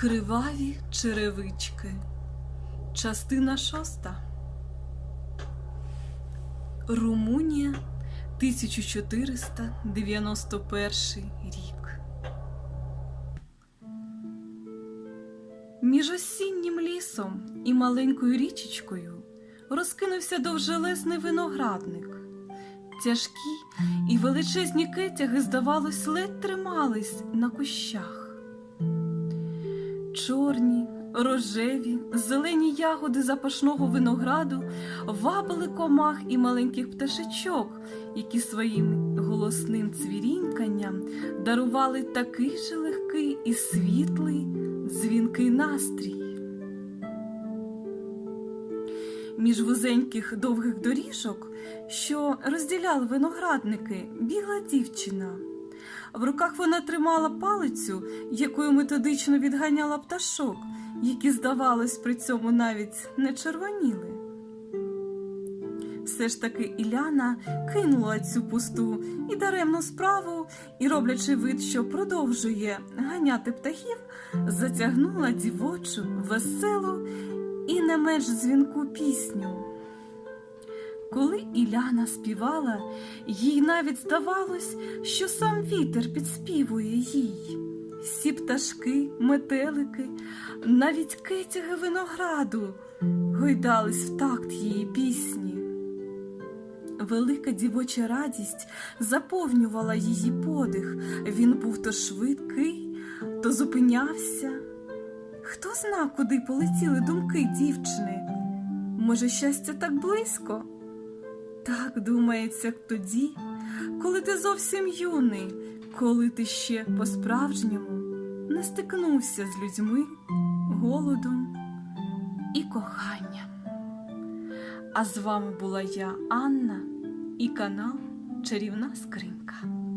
Криваві черевички. Частина шоста. Румунія 1491 рік. Між осіннім лісом і маленькою річечкою розкинувся довжелезний виноградник. Тяжкі і величезні кетяги, здавалось, ледь тримались на кущах. Чорні, рожеві, зелені ягоди запашного винограду вабили комах і маленьких пташечок, які своїм голосним цвіріньканням дарували такий же легкий і світлий дзвінкий настрій. Між вузеньких довгих доріжок, що розділяли виноградники, бігла дівчина. В руках вона тримала палицю, якою методично відганяла пташок, які, здавалось, при цьому навіть не червоніли. Все ж таки Іляна кинула цю пусту і даремну справу і, роблячи вид, що продовжує ганяти птахів, затягнула дівочу, веселу і не менш дзвінку пісню. Коли Іляна співала, їй навіть здавалось, що сам вітер підспівує їй. Всі пташки, метелики, навіть кетяги винограду гойдались в такт її пісні. Велика дівоча радість заповнювала її подих. Він був то швидкий, то зупинявся. Хто зна, куди полетіли думки дівчини? Може, щастя так близько? Так думається тоді, коли ти зовсім юний, коли ти ще по-справжньому не стикнувся з людьми, голодом і коханням. А з вами була я, Анна, і канал Чарівна Скринька.